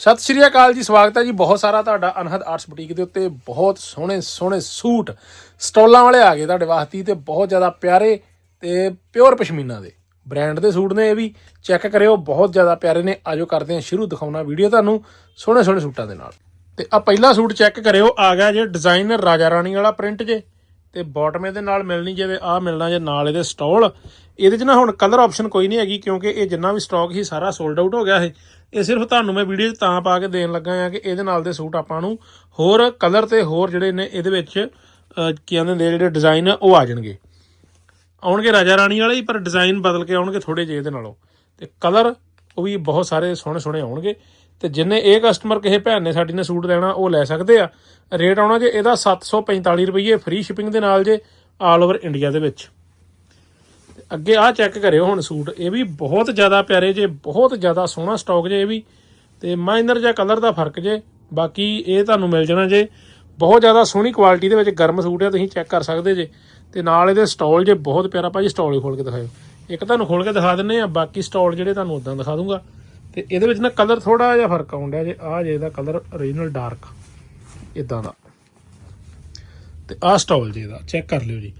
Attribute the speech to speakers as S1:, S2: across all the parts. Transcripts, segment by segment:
S1: ਸਤਿ ਸ਼੍ਰੀ ਅਕਾਲ ਜੀ, ਸਵਾਗਤ ਹੈ ਜੀ ਬਹੁਤ ਸਾਰਾ ਤੁਹਾਡਾ ਅਨਹਦ ਆਰਟਸ ਬੁਟੀਕ ਦੇ ਉੱਤੇ। ਬਹੁਤ ਸੋਹਣੇ ਸੋਹਣੇ ਸੂਟ ਸਟੋਲਾਂ ਵਾਲੇ ਆ ਗਏ ਤੁਹਾਡੇ ਵਾਸਤੇ ਤੇ ਬਹੁਤ ਜ਼ਿਆਦਾ ਪਿਆਰੇ ਤੇ ਪਿਓਰ ਪਸ਼ਮੀਨਾ ਦੇ। ਬ੍ਰਾਂਡ ਦੇ ਸੂਟ ਨੇ ਇਹ ਵੀ। ਚੈੱਕ ਕਰਿਓ, ਬਹੁਤ ਜ਼ਿਆਦਾ ਪਿਆਰੇ ਨੇ। ਆਜੋ ਕਰਦੇ ਹਾਂ ਸ਼ੁਰੂ, ਦਿਖਾਉਣਾ ਵੀਡੀਓ ਤੁਹਾਨੂੰ ਸੋਹਣੇ ਸੋਹਣੇ ਸੂਟਾਂ ਦੇ ਨਾਲ। ਤੇ ਆ ਪਹਿਲਾ ਸੂਟ ਚੈੱਕ ਕਰਿਓ, ਆ ਗਿਆ ਜੇ ਡਿਜ਼ਾਈਨਰ ਰਾਜਾ ਰਾਣੀ ਵਾਲਾ ਪ੍ਰਿੰਟ ਜੇ। ਤੇ ਬਾਟਮ ਇਹਦੇ ਨਾਲ ਮਿਲਣੀ ਜੇ ਆ ਮਿਲਣਾ ਜੇ ਨਾਲ ਇਹਦੇ ਸਟੋਲ ਇਹਦੇ 'ਚ ਨਾ ਹੁਣ ਕਲਰ ਆਪਸ਼ਨ ਕੋਈ ਨਹੀਂ ਹੈਗੀ ਕਿਉਂਕਿ ਇਹ ਜਿੰਨਾ ਵੀ ਸਟਾਕ ਸੀ ਸਾਰਾ ਸੋਲਡ ਆਊਟ ਹੋ ਗਿਆ ਇਹ। ਇਹ ਸਿਰਫ ਤੁਹਾਨੂੰ ਮੈਂ ਵੀਡੀਓ 'ਚ ਤਾਂ ਪਾ ਕੇ ਦੇਣ ਲੱਗਾ ਆ ਕਿ ਇਹਦੇ ਨਾਲ ਦੇ ਸੂਟ ਆਪਾਂ ਨੂੰ ਹੋਰ ਕਲਰ ਤੇ ਹੋਰ ਜਿਹੜੇ ਨੇ ਇਹਦੇ ਵਿੱਚ ਕੀ ਕਹਿੰਦੇ ਨੇ ਜਿਹੜੇ ਡਿਜ਼ਾਈਨ ਉਹ ਆ ਜਾਣਗੇ। ਆਉਣਗੇ ਰਾਜਾ ਰਾਣੀ ਵਾਲੇ ਹੀ, ਪਰ ਡਿਜ਼ਾਈਨ ਬਦਲ ਕੇ ਆਉਣਗੇ ਥੋੜੇ ਜਿਹੇ ਇਹਦੇ ਨਾਲੋਂ। ਤੇ ਕਲਰ ਉਹ ਵੀ ਬਹੁਤ ਸਾਰੇ ਸੋਹਣੇ ਸੋਹਣੇ ਆਉਣਗੇ। ਤੇ ਜਿੰਨੇ ਇਹ ਕਸਟਮਰ ਕਿਸੇ ਭੈਣ ਨੇ ਸਾਡੀ ਨੇ ਸੂਟ ਲੈਣਾ, ਉਹ ਲੈ ਸਕਦੇ ਆ। ਰੇਟ ਆਉਣਾ ਜੇ ਇਹਦਾ 745 ਰੁਪਏ ਫ੍ਰੀ ਸ਼ਿਪਿੰਗ ਦੇ ਨਾਲ ਜੇ ਆਲ ਓਵਰ ਇੰਡੀਆ ਦੇ ਵਿੱਚ। ਤੇ ਅੱਗੇ ਆਹ ਚੈੱਕ ਕਰਿਓ ਹੁਣ ਸੂਟ, ਇਹ ਵੀ ਬਹੁਤ ਜ਼ਿਆਦਾ ਪਿਆਰੇ ਜੇ, ਬਹੁਤ ਜ਼ਿਆਦਾ ਸੋਹਣਾ ਸਟਾਕ ਜੇ ਇਹ ਵੀ। ਤੇ ਮਾਈਨਰ ਜਿਹਾ ਕਲਰ ਦਾ ਫ਼ਰਕ ਜੇ, ਬਾਕੀ ਇਹ ਤੁਹਾਨੂੰ ਮਿਲ ਜਾਣਾ ਜੇ। ਬਹੁਤ ਜ਼ਿਆਦਾ ਸੋਹਣੀ ਕੁਆਲਿਟੀ ਦੇ ਵਿੱਚ ਗਰਮ ਸੂਟ ਹੈ ਤੁਸੀਂ ਚੈੱਕ ਕਰ ਸਕਦੇ ਜੇ। ਤੇ ਨਾਲ ਇਹਦੇ ਸਟਾਲ ਜੇ, ਬਹੁਤ ਪਿਆਰਾ ਭਾਜੀ ਸਟਾਲ ਹੀ ਖੋਲ ਕੇ ਦਿਖਾਇਓ। ਇੱਕ ਤੁਹਾਨੂੰ ਖੋਲ ਕੇ ਦਿਖਾ ਦਿੰਨੇ ਆ, ਬਾਕੀ ਸਟਾਲ ਜਿਹੜੇ ਤੁਹਾਨੂੰ ਉਦਾਂ ਦਿਖਾ ਦੂੰਗਾ। ਤੇ ਇਹਦੇ ਵਿੱਚ ਨਾ ਕਲਰ ਥੋੜਾ ਜਿਹਾ ਫ਼ਰਕ ਆਉਂਦਾ ਜੇ ਆਹ ਜੇ ਇਹਦਾ ਕਲਰ ਓਰੀਜਨਲ ਡਾਰਕ ਇਦਾਂ ਦਾ। ਤੇ ਆਹ ਸਟਾਲ ਜੇ ਇਹਦਾ ਚੈੱਕ ਕਰ ਲਿਓ ਜੀ।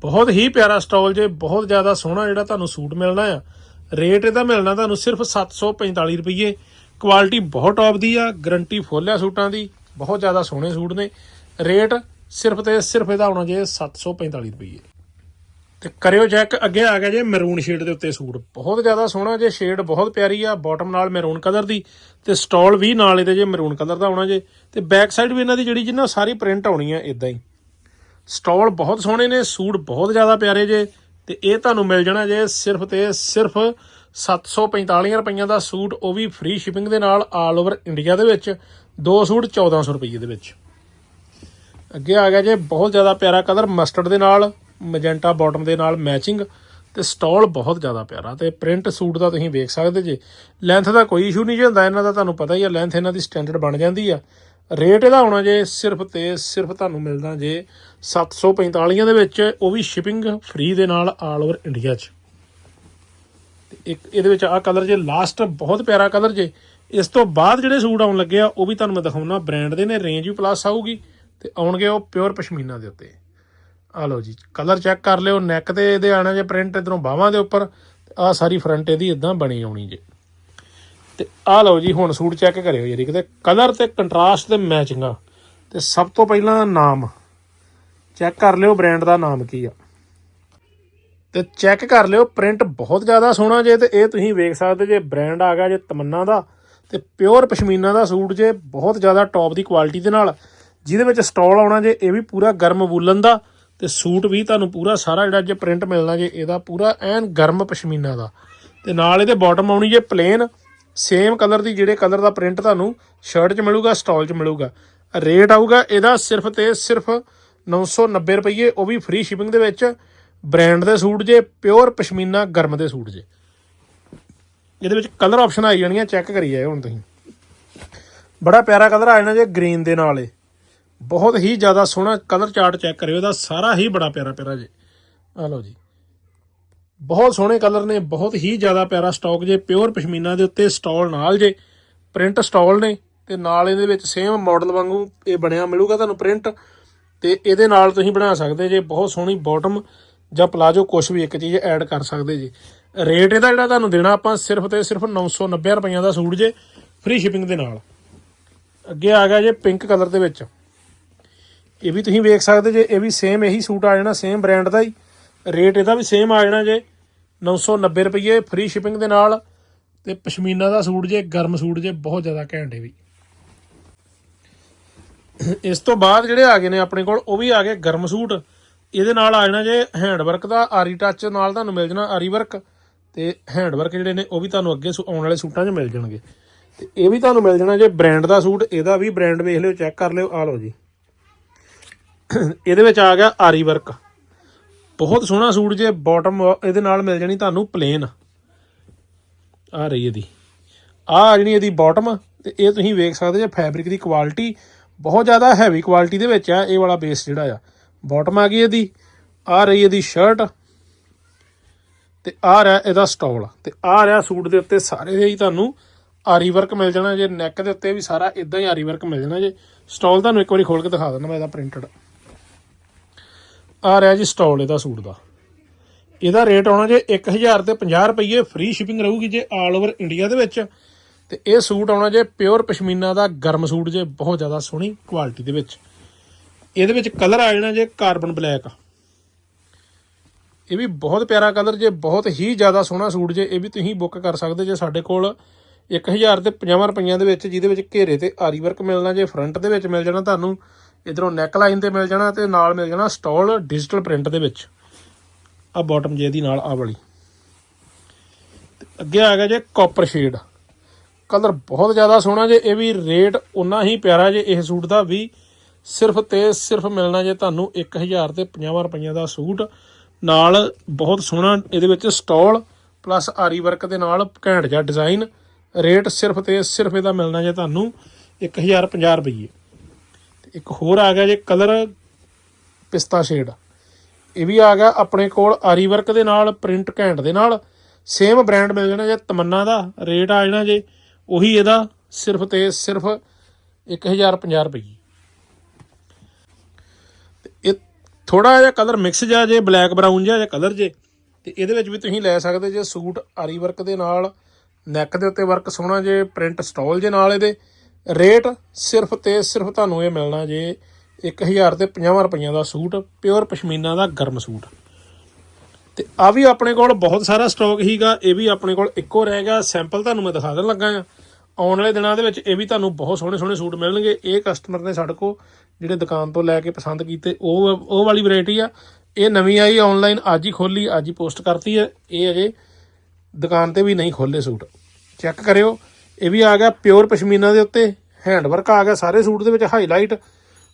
S1: ਬਹੁਤ ਹੀ ਪਿਆਰਾ ਸਟਾਲ ਜੇ, ਬਹੁਤ ਜ਼ਿਆਦਾ ਸੋਹਣਾ ਜਿਹੜਾ ਤੁਹਾਨੂੰ ਸੂਟ ਮਿਲਣਾ ਆ। ਰੇਟ ਇਹਦਾ ਮਿਲਣਾ ਤੁਹਾਨੂੰ ਸਿਰਫ 745 ਰੁਪਏ ਕੁਆਲਿਟੀ ਬਹੁਤ ਟੌਪ ਦੀ ਆ ਗਰੰਟੀ ਫੁੱਲ ਆ ਸੂਟਾਂ ਦੀ। ਬਹੁਤ ਜ਼ਿਆਦਾ ਸੋਹਣੇ ਸੂਟ ਨੇ। ਰੇਟ ਸਿਰਫ ਤੇ ਸਿਰਫ ਇਹਦਾ ਆਉਣਾ ਜੇ 745 ਰੁਪਏ ਤੇ ਕਰਿਓ ਚੈੱਕ, ਅੱਗੇ ਆ ਗਿਆ ਜੇ ਮੈਰੂਨ ਸ਼ੇਡ ਦੇ ਉੱਤੇ ਸੂਟ। ਬਹੁਤ ਜ਼ਿਆਦਾ ਸੋਹਣਾ ਜੇ ਸ਼ੇਡ ਬਹੁਤ ਪਿਆਰੀ ਆ ਬਾਟਮ ਨਾਲ ਮੈਰੂਨ ਕਲਰ ਦੀ, ਤੇ ਸਟਾਲ ਵੀ ਨਾਲ ਇਹਦੇ ਜੇ ਮੈਰੂਨ ਕਲਰ ਦਾ ਆਉਣਾ ਜੇ, ਤੇ ਬੈਕ ਸਾਈਡ ਵੀ ਇਹਨਾਂ ਦੀ ਜਿਹੜੀ ਜਿੰਨਾ ਸਾਰੀ ਪ੍ਰਿੰਟ ਆਉਣੀ ਆ ਇਦਾਂ ਹੀ। ਸਟਾਲ ਬਹੁਤ ਸੋਹਣੇ ਨੇ, ਸੂਟ ਬਹੁਤ ਜ਼ਿਆਦਾ ਪਿਆਰੇ ਜੇ, ਤੇ ਇਹ ਤੁਹਾਨੂੰ ਮਿਲ ਜਾਣਾ ਜੇ ਸਿਰਫ ਤੇ ਸਿਰਫ 745 ਰੁਪਈਆਂ ਦਾ ਸੂਟ, ਉਹ ਵੀ ਫ੍ਰੀ ਸ਼ਿਪਿੰਗ ਦੇ ਨਾਲ ਆਲ ਓਵਰ ਇੰਡੀਆ ਦੇ ਵਿੱਚ, ਦੋ ਸੂਟ 1400 ਰੁਪਏ ਦੇ ਵਿੱਚ। ਅੱਗੇ ਆ ਗਿਆ ਜੇ, ਬਹੁਤ ਜ਼ਿਆਦਾ ਪਿਆਰਾ ਕਲਰ ਮਸਟਰਡ ਦੇ ਨਾਲ ਮੈਜੈਂਟਾ ਬਾਟਮ ਦੇ ਨਾਲ ਮੈਚਿੰਗ ਤੇ ਸਟਾਲ ਬਹੁਤ ਜ਼ਿਆਦਾ ਪਿਆਰਾ ਤੇ ਪ੍ਰਿੰਟ ਸੂਟ ਦਾ ਤੁਸੀਂ ਵੇਖ ਸਕਦੇ ਜੇ। ਲੈਂਥ ਦਾ ਕੋਈ ਇਸ਼ੂ ਨਹੀਂ ਜੇ ਹੁੰਦਾ, ਇਹਨਾਂ ਦਾ ਤੁਹਾਨੂੰ ਪਤਾ ਹੀ ਆ, ਲੈਂਥ ਇਹਨਾਂ ਦੀ ਸਟੈਂਡਰਡ ਬਣ ਜਾਂਦੀ ਆ। ਰੇਟ ਇਹਦਾ ਹੋਣਾ ਜੇ ਸਿਰਫ ਤੇ ਸਿਰਫ ਤੁਹਾਨੂੰ ਮਿਲਦਾ ਜੇ 745 ਦੇ ਵਿੱਚ, ਉਹ ਵੀ ਸ਼ਿਪਿੰਗ ਫ੍ਰੀ ਦੇ ਨਾਲ ਆਲ ਓਵਰ ਇੰਡੀਆ 'ਚ। ਤੇ ਇੱਕ ਇਹਦੇ ਵਿੱਚ ਆਹ ਕਲਰ ਜੇ ਲਾਸਟ ਬਹੁਤ ਪਿਆਰਾ ਕਲਰ ਜੇ। ਇਸ ਤੋਂ ਬਾਅਦ ਜਿਹੜੇ ਸੂਟ ਆਉਣ ਲੱਗੇ ਆ, ਉਹ ਵੀ ਤੁਹਾਨੂੰ ਮੈਂ ਦਿਖਾਉਣਾ। ਬ੍ਰਾਂਡ ਦੇ ਨੇ ਰੇਂਜ ਵੀ ਪਲੱਸ ਆਊਗੀ ਤੇ ਆਉਣਗੇ ਉਹ ਪਿਓਰ ਪਸ਼ਮੀਨਾ ਦੇ ਉੱਤੇ। ਆ ਲਓ ਜੀ ਕਲਰ ਚੈੱਕ ਕਰ ਲਿਓ ਨੈਕ ਤੇ ਇਹਦੇ ਆਣਾ ਜੇ ਪ੍ਰਿੰਟ ਇਧਰੋਂ ਬਾਹਾਂ ਦੇ ਉੱਪਰ ਆ ਸਾਰੀ ਫਰੰਟ ਇਹਦੀ ਇਦਾਂ ਬਣੀ ਆਉਣੀ ਜੇ। ਤੇ ਆ ਲਓ ਜੀ, ਹੁਣ ਸੂਟ ਚੈੱਕ ਕਰਿਓ ਯਾਰੀ, ਕਿਤੇ ਕਲਰ ਤੇ ਕੰਟਰਾਸਟ ਤੇ ਮੈਚਿੰਗ ਤੇ ਸਭ ਤੋਂ ਪਹਿਲਾਂ ਨਾਮ। ਚੈੱਕ ਕਰ ਲਿਓ ਬ੍ਰਾਂਡ ਦਾ ਨਾਮ ਕੀ ਆ। ਤੇ ਚੈੱਕ ਕਰ ਲਿਓ ਪ੍ਰਿੰਟ ਬਹੁਤ ਜ਼ਿਆਦਾ ਸੋਹਣਾ ਜੇ, ਤੇ ਇਹ ਤੁਸੀਂ ਵੇਖ ਸਕਦੇ ਜੇ ਬ੍ਰਾਂਡ ਆ ਗਿਆ ਜੇ ਤਮੰਨਾ ਦਾ, ਤੇ ਪਿਓਰ ਪਸ਼ਮੀਨਾ ਦਾ ਸੂਟ ਜੇ, ਬਹੁਤ ਜ਼ਿਆਦਾ ਟੌਪ ਦੀ ਕੁਆਲਿਟੀ ਦੇ ਨਾਲ। ਜਿਹਦੇ ਵਿੱਚ ਸਟਾਲ ਆਉਣਾ ਜੇ, ਇਹ ਵੀ ਪੂਰਾ ਗਰਮ ਵੂਲਨ ਦਾ। ਤੇ ਸੂਟ ਵੀ ਤੁਹਾਨੂੰ ਪੂਰਾ ਸਾਰਾ ਜਿਹੜਾ ਜੇ ਪ੍ਰਿੰਟ ਮਿਲਣਾ ਜੇ, ਇਹਦਾ ਪੂਰਾ ਐਨ ਗਰਮ ਪਸ਼ਮੀਨਾ ਦਾ। ਤੇ ਨਾਲ ਇਹਦੇ ਬਾਟਮ ਆਉਣੀ ਜੇ ਪਲੇਨ ਸੇਮ ਕਲਰ ਦੀ ਜਿਹੜੇ ਕਲਰ ਦਾ ਪ੍ਰਿੰਟ ਤੁਹਾਨੂੰ ਸ਼ਰਟ 'ਚ ਮਿਲੂਗਾ ਸਟਾਲ 'ਚ ਮਿਲੂਗਾ। ਰੇਟ ਆਊਗਾ ਇਹਦਾ ਸਿਰਫ ਤੇ ਸਿਰਫ 990 ਰੁਪਏ ਉਹ ਵੀ ਫ੍ਰੀ ਸ਼ਿਪਿੰਗ ਦੇ ਵਿੱਚ। ਬ੍ਰਾਂਡ ਦੇ ਸੂਟ ਜੇ ਪਿਓਰ ਪਸ਼ਮੀਨਾ ਗਰਮ ਦੇ ਸੂਟ ਜੇ। ਇਹਦੇ ਵਿੱਚ ਕਲਰ ਆਪਸ਼ਨ ਆਈ ਜਾਣੀਆਂ ਚੈੱਕ ਕਰੀ ਜਾਏ ਹੁਣ ਤੁਸੀਂ। ਬੜਾ ਪਿਆਰਾ ਕਲਰ ਆ ਜਾਣਾ ਜੇ ਗ੍ਰੀਨ ਦੇ ਨਾਲ ਏ ਬਹੁਤ ਹੀ ਜ਼ਿਆਦਾ ਸੋਹਣਾ ਕਲਰ ਚਾਰਟ ਚੈੱਕ ਕਰਿਓ, ਇਹਦਾ ਸਾਰਾ ਹੀ ਬੜਾ ਪਿਆਰਾ ਪਿਆਰਾ ਜੇ। ਆ ਲਓ ਜੀ। ਬਹੁਤ ਸੋਹਣੇ ਕਲਰ ਨੇ, ਬਹੁਤ ਹੀ ਜ਼ਿਆਦਾ ਪਿਆਰਾ ਸਟਾਕ ਜੇ ਪਿਓਰ ਪਸ਼ਮੀਨਾ ਦੇ ਉੱਤੇ ਸਟਾਲ ਨਾਲ ਜੇ ਪ੍ਰਿੰਟ ਸਟਾਲ ਨੇ, ਤੇ ਨਾਲ ਇਹਦੇ ਵਿੱਚ ਸੇਮ ਮਾਡਲ ਵਾਂਗੂ ਇਹ ਬਣਿਆ, ਮਿਲੂਗਾ ਤੁਹਾਨੂੰ ਪ੍ਰਿੰਟ ਤੇ ਇਹਦੇ ਨਾਲ ਤੁਸੀਂ ਬਣਾ ਸਕਦੇ ਜੇ, ਬਹੁਤ ਸੋਹਣੀ ਬਾਟਮ ਜਾਂ ਪਲਾਜੋ ਕੁਝ ਵੀ ਇੱਕ ਚੀਜ਼ ਐਡ ਕਰ ਸਕਦੇ ਜੀ। ਰੇਟ ਇਹਦਾ ਜਿਹੜਾ ਤੁਹਾਨੂੰ ਦੇਣਾ, ਆਪਾਂ ਸਿਰਫ ਤੇ ਸਿਰਫ 990 ਰੁਪਈਆ ਦਾ ਸੂਟ ਜੇ ਫ੍ਰੀ ਸ਼ਿਪਿੰਗ ਦੇ ਨਾਲ। ਅੱਗੇ ਆ ਗਿਆ ਜੇ ਪਿੰਕ ਕਲਰ ਦੇ ਵਿੱਚ। ਇਹ ਵੀ ਤੁਸੀਂ ਵੇਖ ਸਕਦੇ ਜੇ, ਇਹ ਵੀ ਸੇਮ ਇਹੀ ਸੂਟ ਆ ਜਾਣਾ ਸੇਮ ਬ੍ਰਾਂਡ ਦਾ ਹੀ। ਰੇਟ ਇਹਦਾ ਵੀ ਸੇਮ ਆ ਜਾਣਾ ਜੇ। 990 ਰੁਪਏ ਫ੍ਰੀ ਸ਼ਿਪਿੰਗ ਦੇ ਨਾਲ। ਤੇ ਪਸ਼ਮੀਨਾ ਦਾ ਸੂਟ ਜੇ, ਗਰਮ ਸੂਟ ਜੇ, ਬਹੁਤ ਜ਼ਿਆਦਾ ਘੈਂਟ ਵੀ। ਇਸ ਤੋਂ ਬਾਅਦ ਜਿਹੜੇ ਆ ਗਏ ਨੇ ਆਪਣੇ ਕੋਲ, ਉਹ ਵੀ ਆ ਗਏ ਗਰਮ ਸੂਟ। ਇਹਦੇ ਨਾਲ ਆ ਜਾਣਾ ਜੇ ਹੈਂਡ ਵਰਕ ਦਾ ਆਰੀ ਟੱਚ ਨਾਲ ਤੁਹਾਨੂੰ ਮਿਲ ਜਾਣਾ ਆਰੀ ਵਰਕ ਤੇ ਹੈਂਡ ਵਰਕ ਜਿਹੜੇ ਨੇ, ਉਹ ਵੀ ਤੁਹਾਨੂੰ ਅੱਗੇ ਸੂ- ਆਉਣ ਵਾਲੇ ਸੂਟਾਂ 'ਚ ਮਿਲ ਜਾਣਗੇ। ਤੇ ਇਹ ਵੀ ਤੁਹਾਨੂੰ ਮਿਲ ਜਾਣਾ ਜੇ ਬ੍ਰਾਂਡ ਦਾ ਸੂਟ, ਇਹਦਾ ਵੀ ਬ੍ਰਾਂਡ ਵੇਖ ਲਿਓ ਚੈੱਕ ਕਰ ਲਿਓ ਆ ਲਓ ਜੀ। ਇਹਦੇ ਵਿੱਚ ਆ ਗਿਆ ਆਰੀ ਵਰਕ। ਬਹੁਤ ਸੋਹਣਾ ਸੂਟ ਜੇ ਬਾਟਮ ਇਹਦੇ ਨਾਲ ਮਿਲ ਜਾਣੀ ਤੁਹਾਨੂੰ ਪਲੇਨ ਆ ਰਹੀ ਇਹਦੀ। ਆ ਜਿਹੜੀ ਇਹਦੀ ਬਾਟਮ ਤੇ ਇਹ ਤੁਸੀਂ ਵੇਖ ਸਕਦੇ ਜੇ ਫੈਬਰਿਕ ਦੀ ਕੁਆਲਿਟੀ ਬਹੁਤ ਜ਼ਿਆਦਾ ਹੈਵੀ ਕੁਆਲਿਟੀ ਦੇ ਵਿੱਚ ਆ, ਇਹ ਵਾਲਾ ਬੇਸ ਜਿਹੜਾ ਆ। ਬਾਟਮ ਆ ਗਈ ਇਹਦੀ, ਆ ਰਹੀ ਇਹਦੀ ਸ਼ਰਟ ਤੇ ਆ ਰਿਹਾ ਇਹਦਾ ਸਟੋਲ ਤੇ ਆ ਰਿਹਾ ਸੂਟ ਦੇ ਉੱਤੇ ਸਾਰੇ ਹੀ ਤੁਹਾਨੂੰ ਆਰੀ ਵਰਕ ਮਿਲ ਜਾਣਾ ਜੇ ਨੈਕ ਦੇ ਉੱਤੇ ਵੀ ਸਾਰਾ ਇਦਾਂ ਹੀ ਆਰੀ ਵਰਕ ਮਿਲ ਜਾਣਾ ਜੇ। ਸਟਾਲ ਤੁਹਾਨੂੰ ਇੱਕ ਵਾਰੀ ਖੋਲ ਕੇ ਦਿਖਾ ਦਿੰਦਾ ਮੈਂ ਇਹਦਾ ਪ੍ਰਿੰਟਡ ਆ ਰਿਹਾ ਜੀ ਸਟਾਲ ਇਹਦਾ ਸੂਟ ਦਾ। ਇਹਦਾ ਰੇਟ ਆਉਣਾ ਜੇ 1000 ਤੇ 50 ਰੁਪਏ ਫ੍ਰੀ ਸ਼ਿਪਿੰਗ ਰਹੂਗੀ ਜੇ ਆਲ ਓਵਰ ਇੰਡੀਆ ਦੇ ਵਿੱਚ। ਤੇ ਇਹ ਸੂਟ ਆਉਣਾ ਜੇ ਪਿਓਰ ਪਸ਼ਮੀਨਾ ਦਾ ਗਰਮ ਸੂਟ ਜੇ, ਬਹੁਤ ਜ਼ਿਆਦਾ ਸੋਹਣੀ ਕੁਆਲਿਟੀ ਦੇ ਵਿੱਚ। ਇਹਦੇ ਵਿੱਚ ਕਲਰ ਆ ਜਾਣਾ ਜੇ ਕਾਰਬਨ ਬਲੈਕ ਇਹ ਵੀ ਬਹੁਤ ਪਿਆਰਾ ਕਲਰ ਜੇ, ਬਹੁਤ ਹੀ ਜ਼ਿਆਦਾ ਸੋਹਣਾ ਸੂਟ ਜੇ, ਇਹ ਵੀ ਤੁਸੀਂ ਬੁੱਕ ਕਰ ਸਕਦੇ ਜੇ ਸਾਡੇ ਕੋਲ। 1000 ਤੇ 50 ਰੁਪਈਆਂ ਦੇ ਵਿੱਚ, ਜਿਹਦੇ ਵਿੱਚ ਘੇਰੇ ਤੇ ਆਰੀ ਵਰਕ ਮਿਲਣਾ ਜੇ ਫਰੰਟ ਦੇ ਵਿੱਚ ਮਿਲ ਜਾਣਾ ਤੁਹਾਨੂੰ। ਇਧਰੋਂ ਨੈਕ ਲਾਈਨ ਤੇ ਮਿਲ ਜਾਣਾ ਤੇ ਨਾਲ ਮਿਲ ਜਾਣਾ ਸਟਾਲ ਡਿਜੀਟਲ ਪ੍ਰਿੰਟ ਦੇ ਵਿੱਚ। ਆ ਬਾਟਮ ਜੇ ਦੀ ਨਾਲ ਆ ਵਾਲੀ। ਤੇ ਅੱਗੇ ਆ ਗਿਆ ਜੇ ਕਾਪਰ ਸ਼ੇਡ ਕਲਰ ਬਹੁਤ ਜ਼ਿਆਦਾ ਸੋਹਣਾ ਜੇ, ਇਹ ਵੀ ਰੇਟ ਉਨਾ ਹੀ ਪਿਆਰਾ ਜੇ, ਇਹ ਸੂਟ ਦਾ ਵੀ। ਸਿਰਫ ਤੇ ਸਿਰਫ ਮਿਲਣਾ ਜੇ ਤੁਹਾਨੂੰ 1000 ਤੇ 50 ਰੁਪਈਆ ਦਾ ਸੂਟ। ਨਾਲ ਬਹੁਤ ਸੋਹਣਾ ਇਹਦੇ ਵਿੱਚ ਸਟਾਲ ਪਲੱਸ ਆਰੀ ਵਰਕ ਦੇ ਨਾਲ ਘੈਂਟ ਜਿਹਾ ਡਿਜ਼ਾਈਨ ਰੇਟ ਸਿਰਫ ਤੇ ਸਿਰਫ ਇਹਦਾ ਮਿਲਣਾ ਜੇ ਤੁਹਾਨੂੰ 1050 ਰੁਪਏ ਤੇ ਇੱਕ ਹੋਰ ਆ ਗਿਆ ਜੇ ਕਲਰ ਪਿਸਤਾ ਸ਼ੇਡ। ਇਹ ਵੀ ਆ ਗਿਆ ਆਪਣੇ ਕੋਲ ਆਰੀ ਵਰਕ ਦੇ ਨਾਲ, ਪ੍ਰਿੰਟ ਘੈਂਟ ਦੇ ਨਾਲ। ਸੇਮ ਬ੍ਰਾਂਡ ਮਿਲ ਜਾਣਾ ਜੇ ਤਮੰਨਾ ਦਾ, ਰੇਟ ਆ ਜਾਣਾ ਜੇ ਉਹੀ ਇਹਦਾ, ਸਿਰਫ ਤੇ ਸਿਰਫ 1050 ਰੁਪਏ ਤੇ ਇਹ ਥੋੜਾ ਜਿਹਾ ਕਲਰ ਮਿਕਸ ਜਿਹਾ ਜੇ, ਬਲੈਕ ਬਰਾਊਨ ਜਿਹਾ ਜਿਹਾ ਕਲਰ ਜੇ, ਤੇ ਇਹਦੇ ਵਿੱਚ ਵੀ ਤੁਸੀਂ ਲੈ ਸਕਦੇ ਜੇ ਸੂਟ ਆਰੀ ਵਰਕ ਦੇ ਨਾਲ, ਨੈਕ ਦੇ ਉੱਤੇ ਵਰਕ ਸੋਹਣਾ ਜੇ, ਪ੍ਰਿੰਟ ਸਟਾਲ ਜੇ ਨਾਲ ਇਹਦੇ। ਰੇਟ ਸਿਰਫ ਤੇ ਸਿਰਫ ਤੁਹਾਨੂੰ ਇਹ ਮਿਲਣਾ ਜੇ 1000 ਤੇ 50 ਰੁਪਈਆਂ ਦਾ ਸੂਟ ਪਿਓਰ ਪਸ਼ਮੀਨਾ ਦਾ ਗਰਮ ਸੂਟ। ਤੇ ਆ ਵੀ ਆਪਣੇ ਕੋਲ ਬਹੁਤ ਸਾਰਾ ਸਟਾਕ ਹੀਗਾ ਇਹ ਵੀ ਆਪਣੇ ਕੋਲ ਇੱਕੋ ਰਹਿ ਗਿਆ। ਸੈਂਪਲ ਤੁਹਾਨੂੰ ਮੈਂ ਦਿਖਾ ਦੇਣ ਲੱਗਾ ਆ ਆਉਣ ਵਾਲੇ ਦਿਨਾਂ ਦੇ ਵਿੱਚ ਇਹ ਵੀ ਤੁਹਾਨੂੰ ਬਹੁਤ ਸੋਹਣੇ ਸੋਹਣੇ ਸੂਟ ਮਿਲਣਗੇ। ਇਹ ਕਸਟਮਰ ਨੇ ਸਾਡੇ ਕੋ ਜਿਹੜੇ ਦੁਕਾਨ ਤੋਂ ਲੈ ਕੇ ਪਸੰਦ ਕੀਤੇ, ਉਹ ਉਹ ਵਾਲੀ ਵੈਰਾਈਟੀ ਆ। ਇਹ ਨਵੀਂ ਆਈ ਆਨਲਾਈਨ ਅੱਜ ਹੀ ਖੋਲੀ ਅੱਜ ਹੀ ਪੋਸਟ ਕਰਤੀ ਹੈ। ਇਹ ਅਜੇ ਦੁਕਾਨ ਤੇ ਵੀ ਨਹੀਂ ਖੋਲੇ ਸੂਟ। ਚੈੱਕ ਕਰਿਓ। ਇਹ ਵੀ ਆ ਗਿਆ ਪਿਓਰ ਪਸ਼ਮੀਨਾ ਦੇ ਉੱਤੇ ਹੈਂਡ ਵਰਕ ਆ ਗਿਆ ਸਾਰੇ ਸੂਟ ਦੇ ਵਿੱਚ ਹਾਈਲਾਈਟ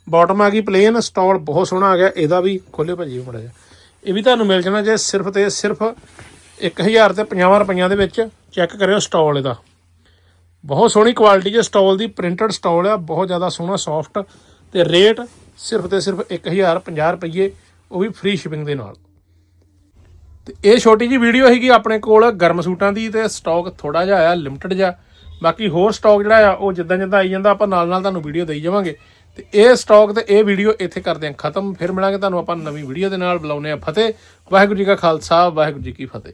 S1: ਬਾਟਮ ਆ ਗਈ ਪਲੇਨ ਸਟਾਲ ਬਹੁਤ ਸੋਹਣਾ ਆ ਗਿਆ, ਇਹਦਾ ਵੀ ਖੋਲਿਓ ਭਾਜੀ ਮੜਾ ਜਾ ਇਹ ਵੀ ਤੁਹਾਨੂੰ ਮਿਲ ਜਾਣਾ ਜੇ ਸਿਰਫ ਤੇ ਸਿਰਫ 1000 ਤੇ 50 ਰੁਪਈਆਂ ਦੇ ਵਿੱਚ ਚੈੱਕ ਕਰਿਓ ਸਟਾਲ ਇਹਦਾ। ਬਹੁਤ ਸੋਹਣੀ ਕੁਆਲਿਟੀ ਹੈ ਸਟਾਲ ਦੀ ਪ੍ਰਿੰਟਡ ਸਟਾਲ ਆ, ਬਹੁਤ ਜ਼ਿਆਦਾ ਸੋਹਣਾ ਸੌਫਟ ਤੇ ਰੇਟ ਸਿਰਫ ਤੇ ਸਿਰਫ 1050 ਰੁਪਏ ਉਹ ਵੀ ਫ੍ਰੀ ਸ਼ਿਪਿੰਗ ਦੇ ਨਾਲ। ਤੇ ਇਹ ਛੋਟੀ ਜੀ ਵੀਡੀਓ ਹੈਗੀ ਆਪਣੇ ਕੋਲ ਗਰਮ ਸੂਟਾਂ ਦੀ ਤੇ ਸਟਾਕ ਥੋੜਾ ਜਿਹਾ ਆਇਆ ਲਿਮਟਿਡ ਜਿਹਾ। ਬਾਕੀ ਹੋਰ ਸਟਾਕ ਜਿਹੜਾ ਆ, ਉਹ ਜਿੱਦਾਂ ਜਿੱਦਾਂ ਆਈ ਜਾਂਦਾ, ਆਪਾਂ ਨਾਲ ਨਾਲ ਤੁਹਾਨੂੰ ਵੀਡੀਓ ਦੇਈ ਜਾਵਾਂਗੇ। ਤੇ ਇਹ ਸਟਾਕ ਤੇ ਇਹ ਵੀਡੀਓ ਇੱਥੇ ਕਰਦੇ ਹਾਂ ਖਤਮ। ਫਿਰ ਮਿਲਾਂਗੇ ਤੁਹਾਨੂੰ ਆਪਾਂ ਨਵੀਂ ਵੀਡੀਓ ਦੇ ਨਾਲ। ਬੁਲਾਉਨੇ ਆ ਫਤਿਹ। ਵਾਹਿਗੁਰੂ ਜੀ ਕਾ ਖਾਲਸਾ, ਵਾਹਿਗੁਰੂ ਜੀ ਕੀ ਫਤਿਹ।